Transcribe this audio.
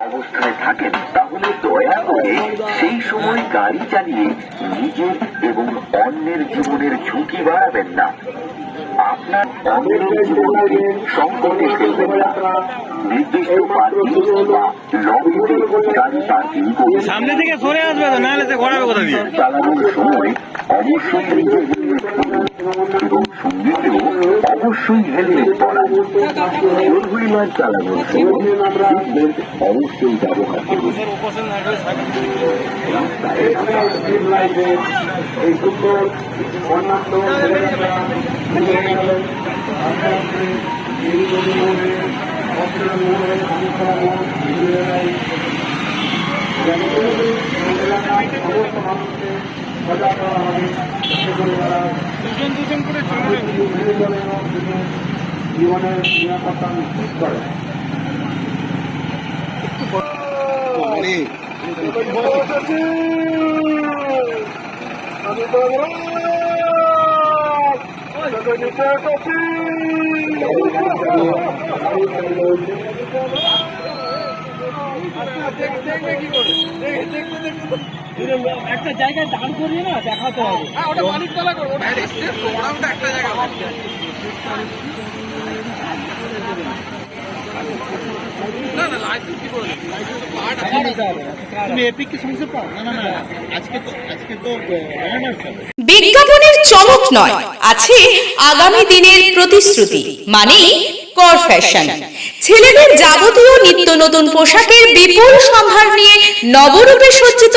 অবস্থায় থাকেন তাহলে দয়া করে সেই সময় গাড়ি চালিয়ে নিজের এবং অন্যের জীবনের ঝুঁকি বাড়াবেন না। আপনার অন্যের জীবনকে সংকটে ফেলবেন না। নির্দিষ্ট পার্কিং বা লবিতে গাড়ি পার্কিং করুন। সামনে থেকে সরে আসবে তো নাহলে সে ঘোরাবে কোথা দিয়ে? চালানোর সময় অবশ্যই নিজের এবং সঙ্গীতেও অবশ্যই হেলমেট পরা ফোর হুইলার চালানোর সময় সিট বেল্ট অবশ্যই ব্যবহার করুন রাস্তায় এই সুন্দর জীবনের নিরাপত্তা নিশ্চিত করে। একটা জায়গায় দাঁড় করিয়ে না দেখাতে হবে। ওটা মালিক তলা করব একটা জায়গা বিজ্ঞাপনের চমক নয়, আছে আগামী দিনের প্রতিশ্রুতি মানে কর ফ্যাশন ছেলেদের যাবতীয় নিত্য নতুন পোশাকের বিপুল সম্ভার নিয়ে নবরূপে সজ্জিত